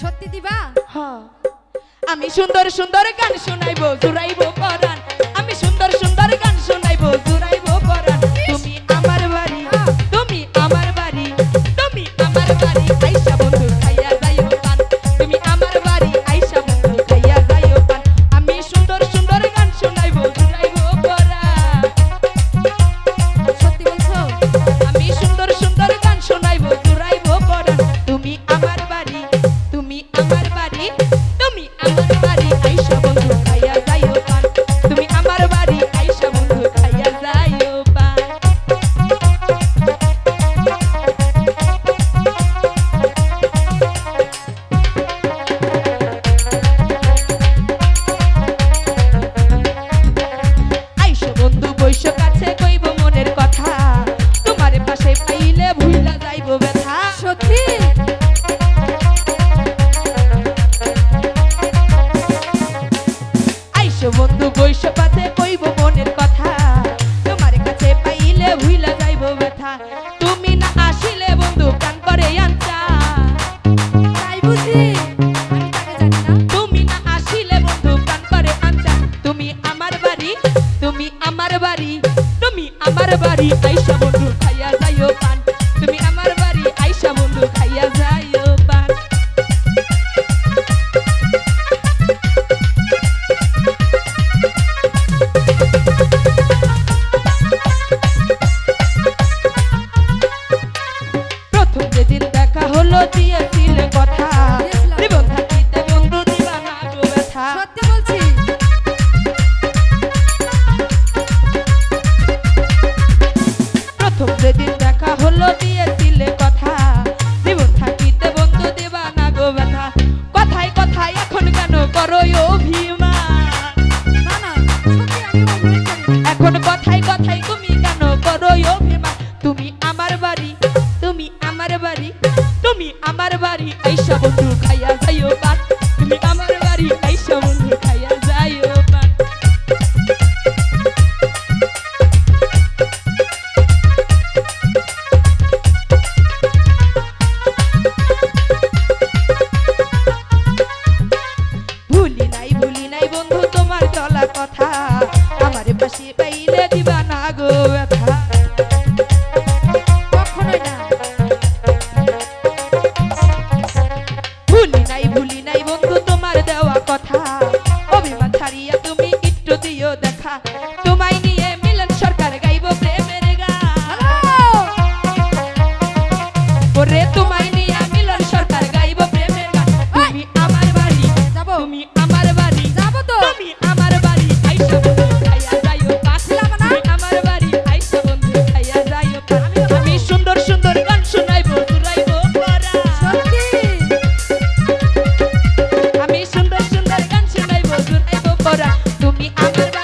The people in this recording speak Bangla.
সত্যি দিবা? হ্যাঁ। আমি সুন্দর সুন্দর গান শোনাইবো ঘুরাইবো করান। আমি সুন্দর সুন্দর গান আমার বাড়ি আইসা বন্ধু, খাইয়া যাইও পান। তুমি আমার বাড়ি আইসা বন্ধু, খাইয়া যাইও পান। প্রথম যেদিন দেখা হলো কথা। আমার বাড়ি আইসা বন্ধু খাইয়া যাইও পাত তুমি আমার বাড়ি আইসা বন্ধু খাইয়া যাইও ভুলি নাই ভুলি নাই বন্ধু, তোমার চলা কথা। আমার পাশে নাই ভুলি নাই বন্ধু। me, I will.